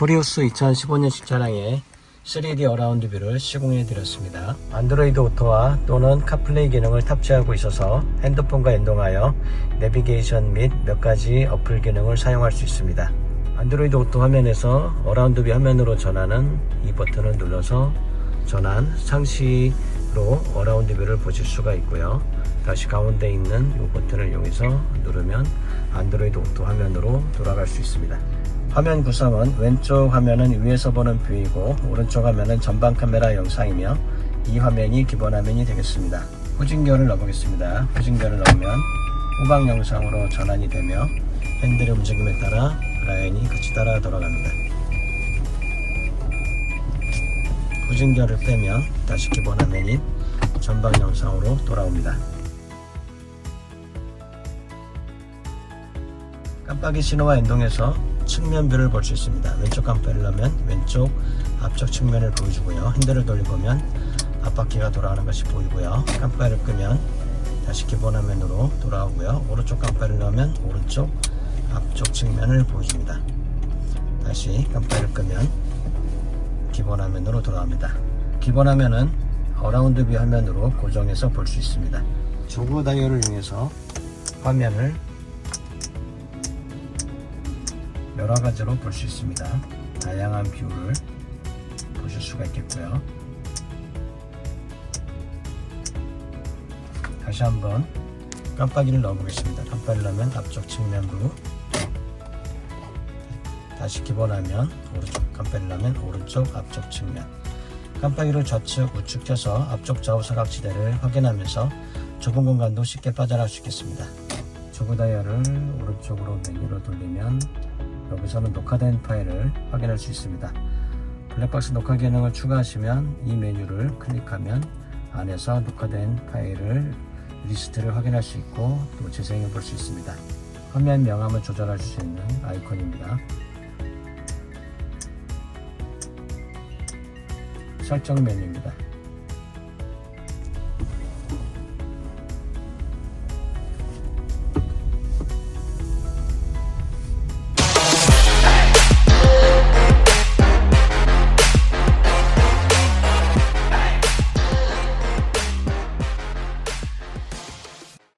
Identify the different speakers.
Speaker 1: 프리우스 2015년식 차량의 3D 어라운드 뷰를 시공해 드렸습니다. 안드로이드 오토와 또는 카플레이 기능을 탑재하고 있어서 핸드폰과 연동하여 내비게이션 및 몇 가지 어플 기능을 사용할 수 있습니다. 안드로이드 오토 화면에서 어라운드 뷰 화면으로 전하는 이 버튼을 눌러서 전환 상시로 어라운드 뷰를 보실 수가 있고요. 다시 가운데 있는 이 버튼을 이용해서 누르면 안드로이드 오토 화면으로 돌아갈 수 있습니다. 화면 구성은 왼쪽 화면은 위에서 보는 뷰이고 오른쪽 화면은 전방 카메라 영상이며 이 화면이 기본 화면이 되겠습니다. 후진결을 넣어보겠습니다. 후진결을 넣으면 후방 영상으로 전환이 되며 핸들의 움직임에 따라 라인이 같이 따라 돌아갑니다. 후진결을 빼면 다시 기본 화면인 전방 영상으로 돌아옵니다. 깜빡이 신호와 연동해서 측면뷰를 볼 수 있습니다. 왼쪽 깜빡이를 넣으면 왼쪽 앞쪽 측면을 보여주고요. 핸들을 돌려보면 앞바퀴가 돌아가는 것이 보이고요. 깜빡이를 끄면 다시 기본 화면으로 돌아오고요. 오른쪽 깜빡이를 넣으면 오른쪽 앞쪽 측면을 보여줍니다. 다시 깜빡이를 끄면 기본 화면으로 돌아옵니다. 기본 화면은 어라운드 뷰 화면으로 고정해서 볼 수 있습니다. 조그 다이얼을 이용해서 화면을 여러 가지로 볼 수 있습니다. 다양한 뷰를 보실 수가 있겠고요. 다시 한번 깜빡이를 넣어보겠습니다. 깜빡이를 넣으면 앞쪽 측면부 다시 기본화면 오른쪽 깜빡이를 넣으면 오른쪽 앞쪽 측면 깜빡이를 좌측 우측 켜서 앞쪽 좌우 사각지대를 확인하면서 좁은 공간도 쉽게 빠져나갈 수 있겠습니다. 조그 다이얼을 오른쪽으로 메뉴로 돌리면 여기서는 녹화된 파일을 확인할 수 있습니다. 블랙박스 녹화 기능을 추가하시면 이 메뉴를 클릭하면 안에서 녹화된 파일을 리스트를 확인할 수 있고 또 재생해 볼 수 있습니다. 화면 명암을 조절할 수 있는 아이콘입니다. 설정 메뉴입니다.